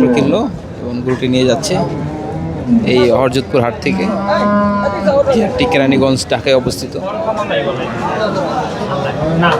মাত্র কিনলো এবং গরুটি নিয়ে যাচ্ছে এই হরজতপুর হাট থেকে যেটি কেরানীগঞ্জ ঢাকায় অবস্থিত না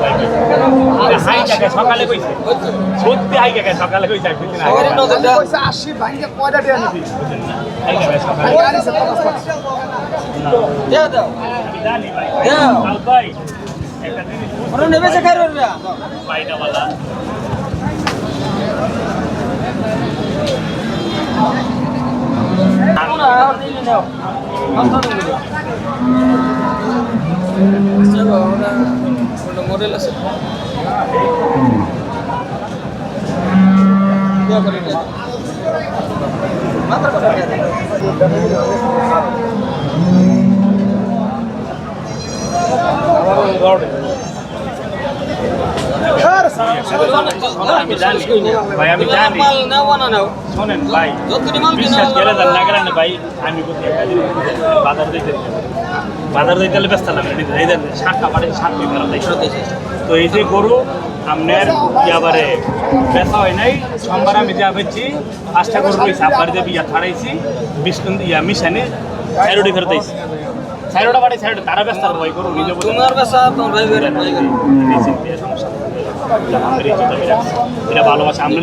ভাই হাই টাকা সকালে কইছে আমি জানি। ভাই আমি জানি শোনেন ভাই বিশ্বাস করে দেন না করেন ভাই আমি? বাজার দিতে বাজার দিতে ব্যস্ত লাগবে না এই দেন সাতটা পাড়ে সাত দুই ফেরত দেয় তো এই যে গরু আপনার ইয়াবারে বেচা হয় নাই? সোমবার আমি যা বেচছি পাঁচটা গরু রয়েছে আবার যে বিয়া ছাড়াইছি বিস্কুট ইয়া মিশানে চারোটি ফেরত দিয়েছি চারোটা বাড়ি চারোটা তারা ব্যস্ত ভাই গরু নিজে তোমার কাছে তোমার ভাই ভাই করেন এটা ভালোবাসা। আমরা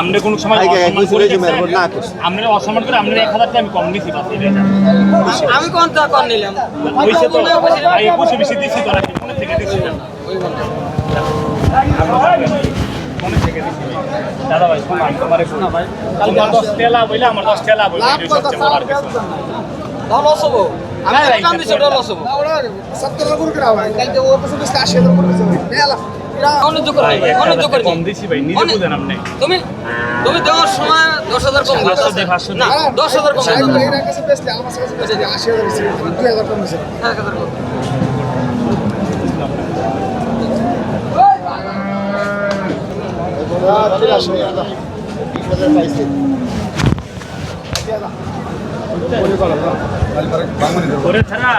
আমরা কোনো সময় অসম্মান করে আমরা অসম্মান করে আমরা এক হাজার আমি কম বাস আমি কোন নিলাম। তো বেশি দিছি তোরা মনে থেকে দিছি না মনে থেকে দিছি দাদা ভাই শোনো আমি তোমারে ভাই। তোমার দশ টেলা বইলে আমার দশ টেলা বইলে সবচেয়ে বড় কিছু না। দাম আমি একটা কাম দিছি লস হব সত্তর করে করা ভাই। কালকে ও পাশে বেশি আশি হাজার করে মেলা অনেক যোগ করে ভাই ভাই এক অনেক হাজার যোগ করে কম দিছি ভাই নিজে বুঝেন আপনি। তুমি তুমি দেওয়ার সময় দশ হাজার কম না দশ হাজার কম এক হাজার কম। করে ছাড়া।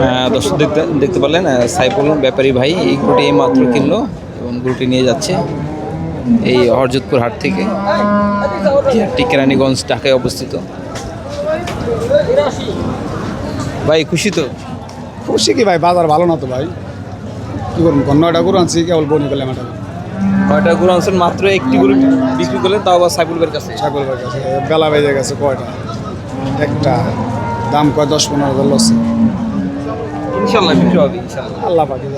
না দর্শক দেখতে দেখতে পারলেন সাইফুল ব্যাপারী ভাই এই গরুটি এই মাত্র কিনলো এবং গরুটি নিয়ে যাচ্ছে এই হরজতপুর হাট থেকে যেটি কেরানীগঞ্জ ঢাকায় অবস্থিত। ভাই খুশি তো? খুশি কি ভাই? বাজার ভালো না তো ভাই? কী করুন নয়টা গরু আনছি কেবল বনি করলে আমার কয়টা গরু আনছেন? মাত্র একটি গরু বিক্রি করলেন তাও আবার সাইকুল বের কাছে ছাগল বের কাছে বেলা বেজে গেছে কয়টা? একটা। দাম কয় দশ পনেরো হাজার লসে। ইনশাল্লাহ বিক্রি হবে ইনশাল্লাহ। আল্লাহ পাখি